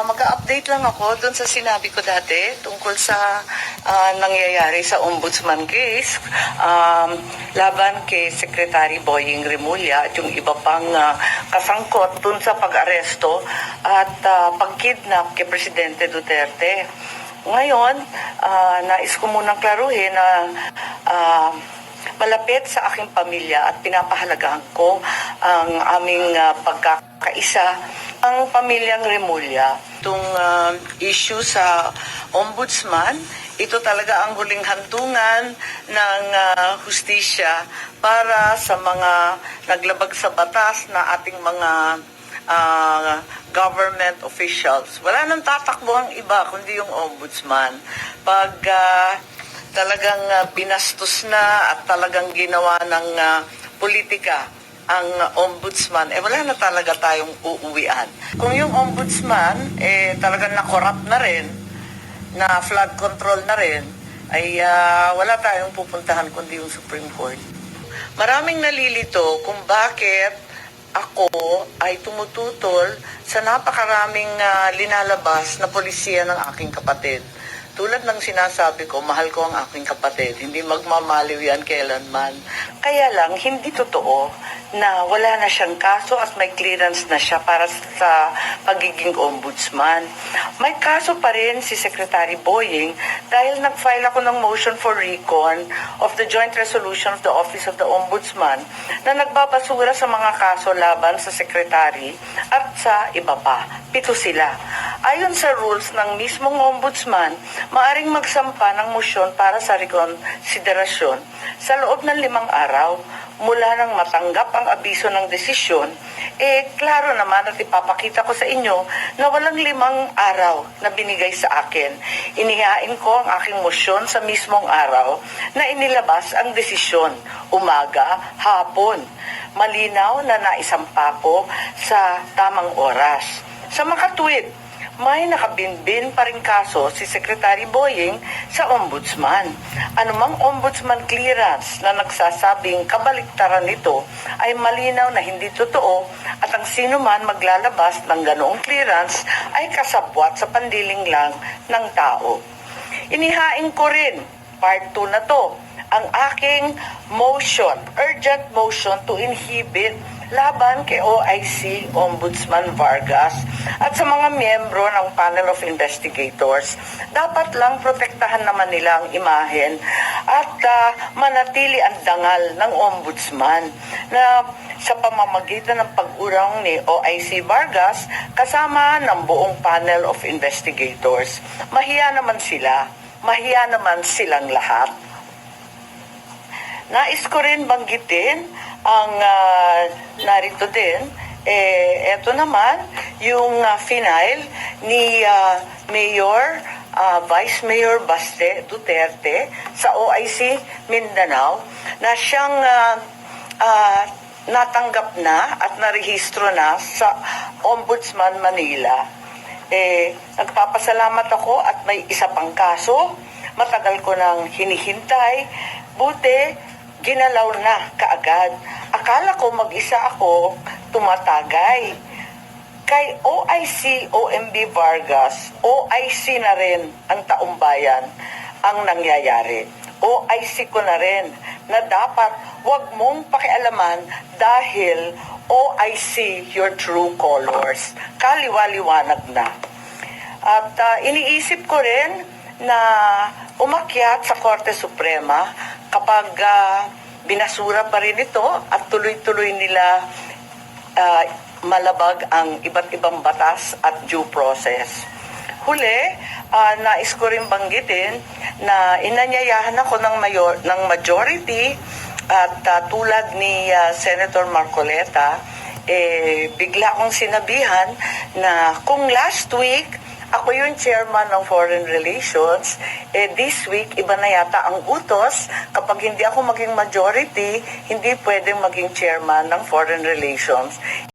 Ah, mag-update lang ako doon sa sinabi ko dati tungkol sa ah, nangyayari sa ombudsman case um, laban kay Secretary Boying Remulla at yung iba pang ah, kasangkot doon sa pag-aresto at ah, pag-kidnap kay Presidente Duterte. Ngayon, ah, nais ko munang klaruhin na ah, malapit sa aking pamilya at pinapahalagahan ko ang aming ah, pagkakaisa ang pamilyang Remulla. Itong ah, issue sa ombudsman, ito talaga ang huling hantungan ng ah, hustisya para sa mga naglabag sa batas na ating mga ah, government officials. Wala nang tatakbo ang iba kundi yung ombudsman. Pag ah, talagang ah, binastos na at talagang ginawa ng ah, politika ang ombudsman, eh wala na talaga tayong uuwian. Kung yung ombudsman, eh talagang na-corrupt na rin, na flood control na rin, ay ah, wala tayong pupuntahan kundi yung Supreme Court. Maraming nalilito kung bakit ako ay tumututol sa napakaraming ah, linalabas na polisiya ng aking kapatid. Tulad ng sinasabi ko, mahal ko ang aking kapatid. Hindi magmamaliw yan kailanman. Kaya lang, hindi totoo na wala na siyang kaso at may clearance na siya para sa pagiging ombudsman. May kaso pa rin si Secretary Boying dahil nag-file ako ng motion for recon of the joint resolution of the Office of the Ombudsman na nagbabasura sa mga kaso laban sa Secretary at sa iba pa. Pito sila. Ayon sa rules ng mismong ombudsman, maaring magsampa ng motion para sa rekonsiderasyon sa loob ng limang araw mula nang matanggap ang abiso ng desisyon, eh klaro naman at ipapakita ko sa inyo na walang limang araw na binigay sa akin. Inihain ko ang aking motion sa mismong araw na inilabas ang desisyon, umaga, hapon. Malinaw na naisampa ko sa tamang oras. Sa makatwid, may nakabinbin pa rin kaso si Secretary Boying sa ombudsman. Anumang ombudsman clearance na nagsasabing kabaliktaran nito ay malinaw na hindi totoo at ang sino man maglalabas ng ganoong clearance ay kasabwat sa pandiling lang ng tao. Inihain ko rin, part 2 na to, ang aking motion, urgent motion to inhibit laban kay OIC Ombudsman Vargas at sa mga miyembro ng panel of investigators. Dapat lang protektahan naman nila ang imahen at ah, manatili ang dangal ng ombudsman na sa pamamagitan ng pag-urang ni OIC Vargas kasama ng buong panel of investigators. Mahiya naman sila. Mahiya naman silang lahat. Nais ko rin banggitin ang ah, narito din, eh, eto naman, yung uh, final ni ah, Mayor, ah, Vice Mayor Baste Duterte sa OIC Mindanao na siyang ah, ah, natanggap na at narehistro na sa Ombudsman Manila. Eh, nagpapasalamat ako at may isa pang kaso. Matagal ko nang hinihintay. Buti, ginalaw na kaagad. Akala ko mag-isa ako tumatagay. Kay OIC OMB Vargas, OIC na rin ang taumbayan ang nangyayari. OIC ko na rin na dapat wag mong pakialaman dahil OIC your true colors. Kaliwaliwanag na. At ah, iniisip ko rin na umakyat sa Korte Suprema kapag ah, binasura pa rin ito at tuloy-tuloy nila ah, malabag ang iba't ibang batas at due process. Huli, ah, nais ko rin banggitin na inanyayahan ako ng, mayor, ng majority at ah, tulad ni ah, Senator Marcoleta, eh, bigla akong sinabihan na kung last week ako yung chairman ng Foreign Relations. Eh, this week, iba na yata ang utos. Kapag hindi ako maging majority, hindi pwedeng maging chairman ng Foreign Relations.